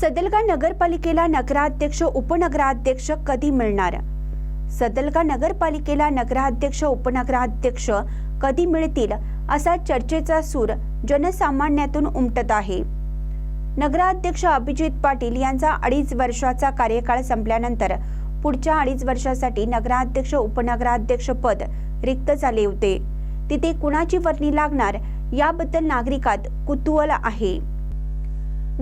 सदलगा नगरपालिकेला नगराध्यक्ष उपनगराध्यक्ष कधी मिळणार? सदलगा नगरपालिकेला नगराध्यक्ष उपनगराध्यक्ष कधी मिळतील असा चर्चेचा सूर जनसामान्यातून उमटत आहे. नगराध्यक्ष अभिजित पाटील यांचा अडीच वर्षाचा कार्यकाळ संपल्यानंतर पुढच्या अडीच वर्षासाठी नगराध्यक्ष उपनगराध्यक्ष पद रिक्त झाले होते. तिथे कुणाची वर्णी लागणार याबद्दल नागरिकात कुतूहल आहे.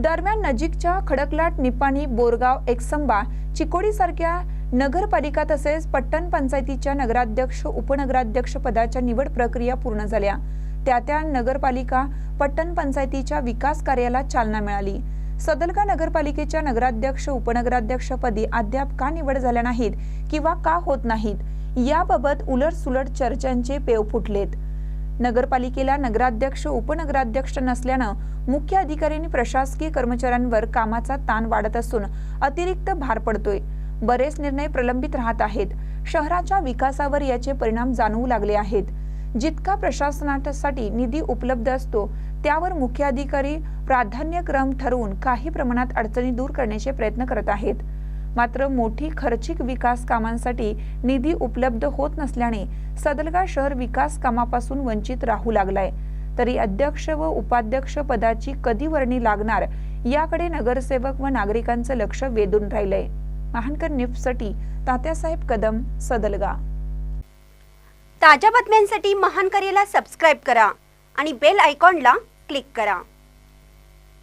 दरम्यान नजीकच्या खडकलाट निपाणी बोरगाव एकसंबा चिकोडी सारख्या नगरपालिका तसेच पट्टण पंचायतीच्या नगराध्यक्ष उपनगराध्यक्ष पदाच्या निवड प्रक्रिया पूर्ण झाल्या. त्या त्या नगरपालिका पट्टण पंचायतीच्या विकास कार्याला चालना मिळाली. सदलगा नगरपालिकेच्या नगराध्यक्ष उपनगराध्यक्षपदी अद्याप का निवड झाल्या नाहीत किंवा का होत नाहीत याबाबत उलटसुलट चर्चांचे पेव फुटलेत. नगरपालिकेला नगराध्यक्ष उपनगराध्यक्ष नसल्यानं मुख्य अधिकाऱ्यांनी प्रशासकीय कर्मचाऱ्यांवर कामाचा ताण वाढत असून अतिरिक्त भार पडतोय. बरेच निर्णय प्रलंबित राहत आहेत. शहराच्या विकासावर याचे परिणाम जाणवू लागले आहेत. जितका प्रशासनासाठी निधी उपलब्ध असतो त्यावर मुख्य अधिकारी प्राधान्यक्रम ठरवून काही प्रमाणात अडचणी दूर करण्याचे प्रयत्न करत आहेत. मात्र मोठी खर्चिक विकास कामांसाठी निधी उपलब्ध होत नसल्याने सदलगा शहर विकास कामापासून वंचित राहू लागलाय. तरी अध्यक्ष व उपाध्यक्ष पदाची कधी वर्णी लागणार याकडे नगरसेवक व नागरिकांचं लक्ष वेधून राहिलंय. महानकर निफ्टसाठी तात्यासाहेब कदम सदलगा. ताज्या बातम्यांसाठी महानकरेला सबस्क्राईब करा आणि बेल आयकॉनला क्लिक करा.